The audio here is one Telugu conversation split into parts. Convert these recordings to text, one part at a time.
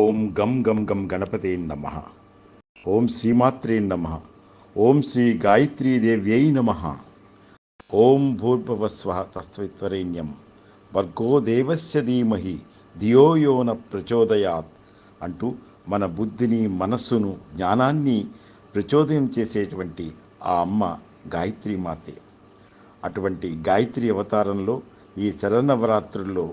ఓం గం గం గం గణపతే నమ. ఓం శ్రీమాత్రే నమ. ఓం శ్రీ గాయత్రీదేవ్యై నమ. ఓం భూర్భవస్వ తత్విత్వరేణ్యం వర్గో దేవస్య ధీమహి. ధియో యోన ప్రచోదయాత్. అంటూ మన బుద్ధిని మనస్సును జ్ఞానాన్ని ప్రచోదయం చేసేటువంటి ఆ అమ్మ గాయత్రి మాతే. అటువంటి గాయత్రి అవతారంలో ఈ శరణవరాత్రుల్లో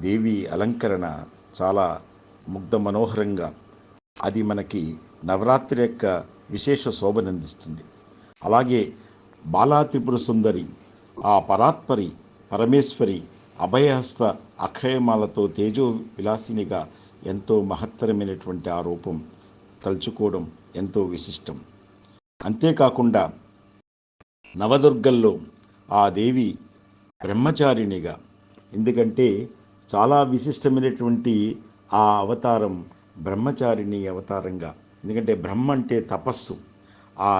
దేవి అలంకరణ చాలా ముగ్ధ మనోహరంగా అది మనకి నవరాత్రి యొక్క విశేష శోభనందిస్తుంది అలాగే బాలా త్రిపుర సుందరి ఆ పరాత్పరి పరమేశ్వరి అభయహస్త అక్షయమాలతో తేజో విలాసినిగా ఎంతో మహత్తరమైనటువంటి ఆ రూపం తలుచుకోవడం ఎంతో విశిష్టం. అంతేకాకుండా నవదుర్గల్లో ఆ దేవి బ్రహ్మచారిణిగా ఎందుకంటే చాలా విశిష్టమైనటువంటి ఆ అవతారం బ్రహ్మచారిణి అవతారంగా. ఎందుకంటే బ్రహ్మ అంటే తపస్సు. ఆ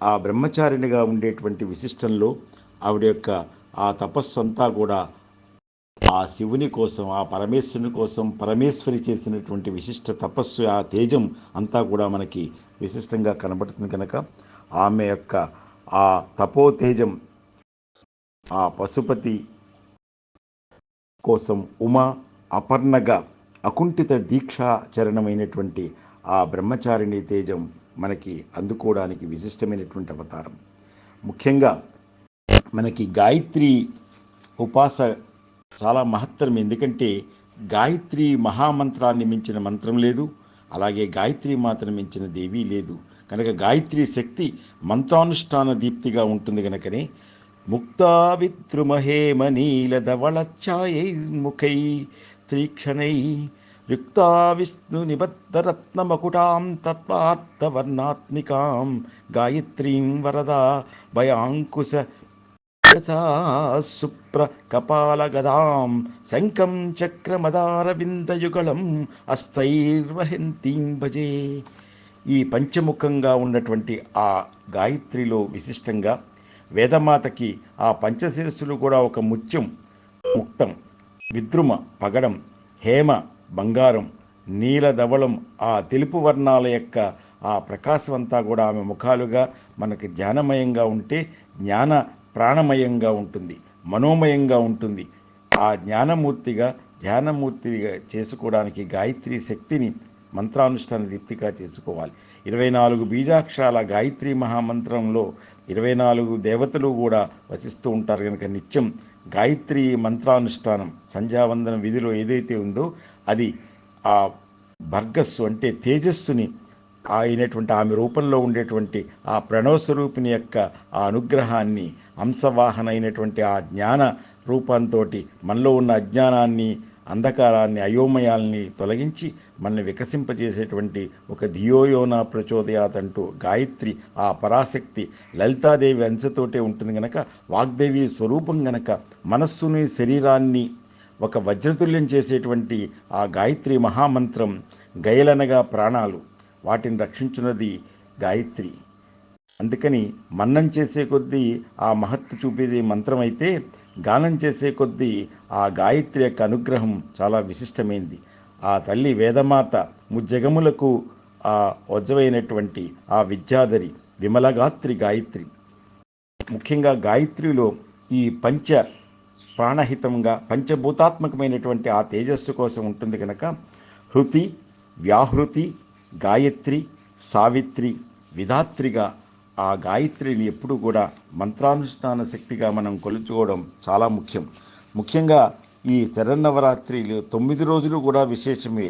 ఆ బ్రహ్మచారిణిగా ఉండేటువంటి విశిష్టంలో ఆవిడ యొక్క ఆ తపస్సు అంతా కూడా ఆ శివుని కోసం ఆ పరమేశ్వరుని కోసం పరమేశ్వరి చేసినటువంటి విశిష్ట తపస్సు ఆ తేజం అంతా కూడా మనకి విశిష్టంగా కనబడుతుంది కనుక ఆమె యొక్క ఆ తపోతేజం ఆ పశుపతి కోసం ఉమా అపర్ణగా అకుంఠిత దీక్షాచరణమైనటువంటి ఆ బ్రహ్మచారిణి తేజం మనకి అందుకోవడానికి విశిష్టమైనటువంటి అవతారం. ముఖ్యంగా మనకి గాయత్రి ఉపాస చాలా మహత్తరం. ఎందుకంటే గాయత్రి మహామంత్రాన్ని మించిన మంత్రం లేదు అలాగే గాయత్రి మాత్రం మించిన దేవి లేదు. కనుక గాయత్రి శక్తి మంత్రానుష్ఠాన దీప్తిగా ఉంటుంది కనుకనే ముక్తా ముఖై త్రీక్షణై యుక్తా విష్ణు నిబద్ధరత్నమకుటాం తత్వార్థవర్ణాత్మికాం గాయత్రీం వరదా భయాంకుశ సుప్ర కపాలగదాం శంఖం చక్రమదారవిందయుగళం అస్తైర్వహంతీం భజే. ఈ పంచముఖంగా ఉన్నటువంటి ఆ గాయత్రిలో విశిష్టంగా వేదమాతకి ఆ పంచశిరస్సులు కూడా ఒక ముత్యం ముక్తం. విద్రుమ పగడం హేమ బంగారం నీలధవళం ఆ తెలుపు వర్ణాల యొక్క ఆ ప్రకాశం అంతా కూడా ఆమె ముఖాలుగా మనకి ధ్యానమయంగా ఉంటే జ్ఞాన ప్రాణమయంగా ఉంటుంది మనోమయంగా ఉంటుంది. ఆ జ్ఞానమూర్తిగా ధ్యానమూర్తిగా చేసుకోవడానికి గాయత్రి శక్తిని మంత్రానుష్ఠాన దీప్తిగా చేసుకోవాలి. ఇరవై నాలుగు బీజాక్షరాల గాయత్రి మహామంత్రంలో ఇరవై నాలుగు దేవతలు కూడా వసిస్తూ ఉంటారు కనుక నిత్యం గాయత్రి మంత్రానుష్ఠానం సంధ్యావందన విధిలో ఏదైతే ఉందో అది ఆ భర్గస్సు అంటే తేజస్సుని అయినటువంటి ఆమె రూపంలో ఉండేటువంటి ఆ ప్రణవ స్వరూపిణి యొక్క ఆ అనుగ్రహాన్ని అంశవాహన అయినటువంటి ఆ జ్ఞాన రూపంతో మనలో ఉన్న అజ్ఞానాన్ని అంధకారాన్ని అయోమయాల్ని తొలగించి మనల్ని వికసింపజేసేటువంటి ఒక ధియోయోన ప్రచోదయాత్ అంటూ గాయత్రి ఆ పరాశక్తి లలితాదేవి అంశతోటే ఉంటుంది గనక వాగ్దేవి స్వరూపం గనక మనస్సుని శరీరాన్ని ఒక వజ్రతుల్యం చేసేటువంటి ఆ గాయత్రి మహామంత్రం గయలనగా ప్రాణాలు. వాటిని రక్షించున్నది గాయత్రి. అందుకని మన్నం చేసే కొద్దీ ఆ మహత్తు చూపేది మంత్రం అయితే గానం చేసే కొద్దీ ఆ గాయత్రి యొక్క అనుగ్రహం చాలా విశిష్టమైంది. ఆ తల్లి వేదమాత ముజ్జగములకు ఆ వజ్రమైనటువంటి ఆ విద్యాధరి విమలగాత్రి గాయత్రి. ముఖ్యంగా గాయత్రిలో ఈ పంచ ప్రాణహితంగా పంచభూతాత్మకమైనటువంటి ఆ తేజస్సు కోసం ఉంటుంది కనుక హృతి వ్యాహృతి గాయత్రి సావిత్రి విధాత్రిగా ఆ గాయత్రిని ఎప్పుడు కూడా మంత్రానుష్ఠాన శక్తిగా మనం కొలుచుకోవడం చాలా ముఖ్యం. ముఖ్యంగా ఈ శరన్నవరాత్రిలు తొమ్మిది రోజులు కూడా విశేషమే.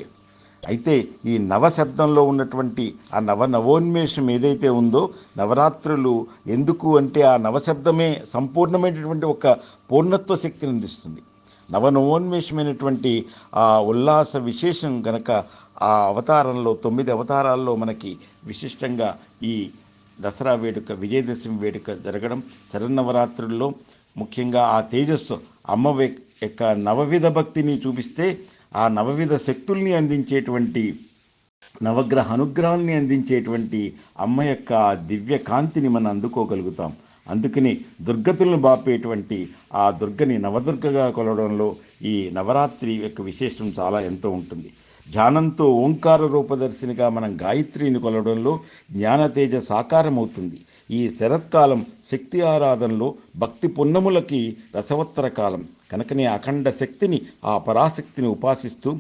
అయితే ఈ నవశబ్దంలో ఉన్నటువంటి ఆ నవ నవోన్మేషం ఏదైతే ఉందో నవరాత్రులు ఎందుకు అంటే ఆ నవశబ్దమే సంపూర్ణమైనటువంటి ఒక పూర్ణత్వ శక్తిని అందిస్తుంది. నవనవోన్మేషమైనటువంటి ఆ ఉల్లాస విశేషం గనక ఆ అవతారంలో తొమ్మిది అవతారాల్లో మనకి విశిష్టంగా ఈ దసరా వేడుక విజయదశమి వేడుక జరగడం శరన్నవరాత్రుల్లో ముఖ్యంగా ఆ తేజస్సు అమ్మ యొక్క నవవిధ భక్తిని చూపిస్తే ఆ నవవిధ శక్తుల్ని అందించేటువంటి నవగ్రహ అనుగ్రహాల్ని అందించేటువంటి అమ్మ యొక్క దివ్య కాంతిని మనం అందుకోగలుగుతాం. అందుకని దుర్గతులను బాపేటువంటి ఆ దుర్గని నవదుర్గగా కొలవడంలో ఈ నవరాత్రి యొక్క విశేషం చాలా ఎంతో ఉంటుంది. ధ్యానంతో ఓంకార రూపదర్శినిగా మనం గాయత్రిని కొలవడంలో జ్ఞానతేజ సాకారమవుతుంది. ఈ శరత్కాలం శక్తి ఆరాధనలో భక్తి పున్నములకి రసవత్తర కాలం. కనుకనే అఖండ శక్తిని ఆ పరాశక్తిని ఉపాసిస్తూ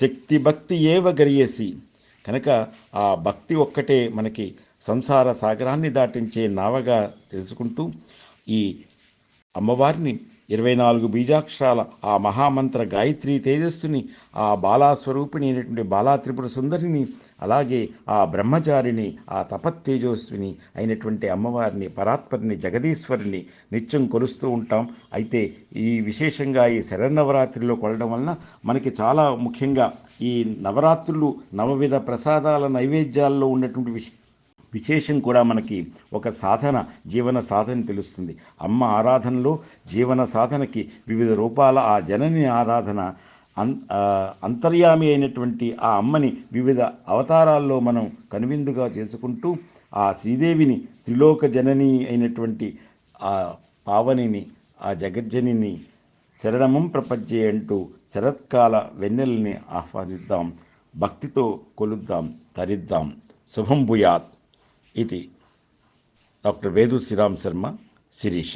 శక్తి భక్తి ఏవ గరియేసి. కనుక ఆ భక్తి ఒక్కటే మనకి సంసార సాగరాన్ని దాటించే నావగా తెలుసుకుంటూ ఈ అమ్మవారిని ఇరవై నాలుగు బీజాక్షరాల ఆ మహామంత్ర గాయత్రి తేజస్సుని ఆ బాలాస్వరూపిణి అయినటువంటి బాలా త్రిపుర సుందరిని అలాగే ఆ బ్రహ్మచారిని ఆ తపత్తేజస్విని అయినటువంటి అమ్మవారిని పరాత్పరిని జగదీశ్వరిని నిత్యం కొలుస్తూ ఉంటాం. అయితే ఈ విశేషంగా ఈ శరన్నవరాత్రిలో కొలడం వలన మనకి చాలా ముఖ్యంగా ఈ నవరాత్రులు నవవిధ ప్రసాదాల నైవేద్యాల్లో ఉన్నటువంటి విష విశేషం కూడా మనకి ఒక సాధన జీవన సాధన తెలుస్తుంది. అమ్మ ఆరాధనలో జీవన సాధనకి వివిధ రూపాల ఆ జనని ఆరాధన అన్ అంతర్యామి అయినటువంటి ఆ అమ్మని వివిధ అవతారాల్లో మనం కనువిందుగా చేసుకుంటూ ఆ శ్రీదేవిని త్రిలోక జనని అయినటువంటి ఆ పావనిని ఆ జగజ్జనిని శరణమం ప్రపంచే అంటూ శరత్కాల వెన్నెల్ని ఆహ్వానిద్దాం. భక్తితో కొలుద్దాం తరిద్దాం. శుభం భూయాత్. ఇది డాక్టర్ వేదు శ్రీరామ్ శర్మ శిరీష.